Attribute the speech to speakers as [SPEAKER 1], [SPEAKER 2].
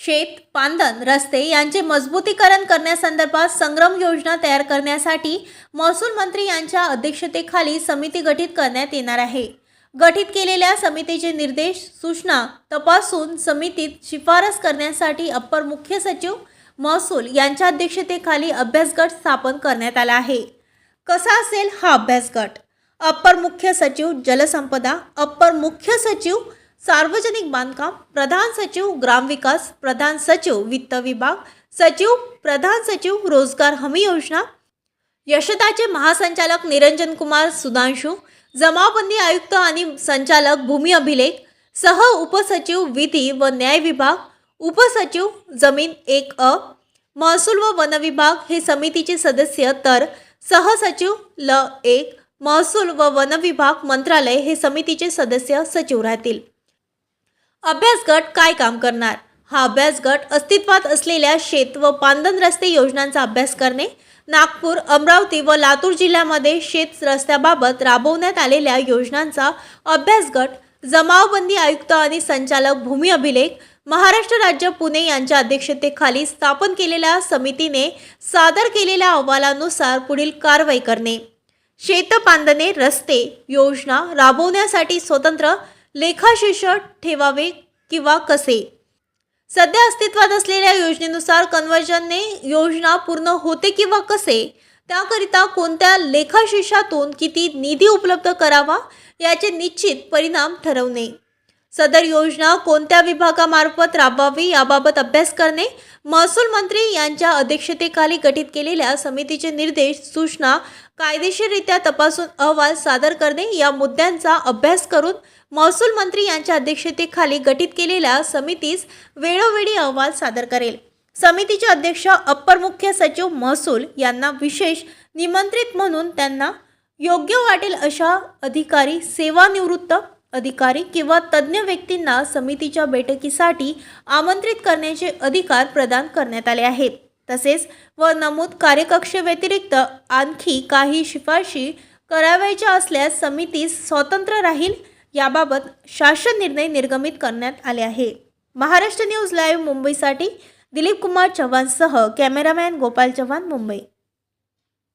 [SPEAKER 1] शेत पांदन रस्ते यांचे मजबूतीकरण करण्यासंदर्भात संग्रम योजना तयार करण्यासाठी महसूल मंत्री यांच्या अध्यक्षतेखाली समिती गठीत करण्यात येणार आहे. गठीत केलेल्या समितीचे निर्देश सूचना तपासून समितीत शिफारस करण्यासाठी अप्पर मुख्य सचिव महसूल यांच्या अध्यक्षतेखाली अभ्यास गट स्थापन करण्यात आला आहे. कसा असेल हा अभ्यास गट अप्पर मुख्य सचिव जलसंपदा अप्पर मुख्य सचिव सार्वजनिक बांधकाम प्रधान सचिव ग्रामविकास प्रधान सचिव वित्त विभाग सचिव प्रधान सचिव रोजगार हमी योजना. यशदाचे महासंचालक निरंजन कुमार सुधांशू जमावबंदी आयुक्त आणि संचालक भूमी अभिलेख सह उपसचिव विधी व न्याय विभाग उपसचिव जमीन एक अ महसूल व वन विभाग हे समितीचे सदस्य तर सहसचिव ल एक महसूल व वन विभाग मंत्रालय हे समितीचे सदस्य सचिव राहतील. अभ्यास गट काय काम करणार? हा अभ्यास गट अस्तित्वात असलेल्या शेत व पांदन रस्ते योजनांचा अभ्यास करणे नागपूर अमरावती व लातूर जिल्ह्यामध्ये शेत रस्त्याबाबत राबवण्यात आलेल्या योजनांचा अभ्यास गट जमावबंदी आयुक्त आणि संचालक भूमी अभिलेख महाराष्ट्र राज्य पुणे यांच्या अध्यक्षतेखाली स्थापन केलेल्या समितीने सादर केलेल्या अहवालानुसार पुढील कारवाई करणे. शेतपांदने रस्ते योजना राबवण्यासाठी स्वतंत्र लेखाशीर्षक ठेवावे किंवा कसे? सध्या अस्तित्वात असलेल्या योजनेनुसार कन्वर्जनने योजना पूर्ण होते किंवा कसे? त्याकरिता कोणत्या लेखाशीर्षातून किती निधी उपलब्ध करावा? याचे निश्चित परिणाम ठरवणे. सदर योजना कोणत्या विभागामार्फत राबवावी याबाबत अभ्यास करणे? महसूल मंत्री यांच्या अध्यक्षतेखाली गठीत केलेल्या समितीचे निर्देश सूचना कायदेशीररित्या तपासून अहवाल सादर करणे या मुद्द्यांचा अभ्यास करून महसूल मंत्री यांच्या अध्यक्षतेखाली गठीत केलेल्या समितीस वेळोवेळी अहवाल सादर करेल. समितीचे अध्यक्ष अप्पर मुख्य सचिव महसूल यांना विशेष निमंत्रित म्हणून त्यांना योग्य वाटेल अशा अधिकारी सेवानिवृत्त अधिकारी किंवा तज्ज्ञ व्यक्तींना समितीच्या बैठकीसाठी आमंत्रित करण्याचे अधिकार प्रदान करण्यात आले आहेत. तसेच व नमूद कार्यकक्षेव्यतिरिक्त आणखी काही शिफारशी करावयाच्या असल्यास समितीस स्वतंत्र राहील याबाबत शासन निर्णय निर्गमित करण्यात आले आहे. महाराष्ट्र न्यूज लाईव्ह मुंबईसाठी दिलीप कुमार चव्हाणसह कॅमेरामॅन गोपाल चव्हाण मुंबई.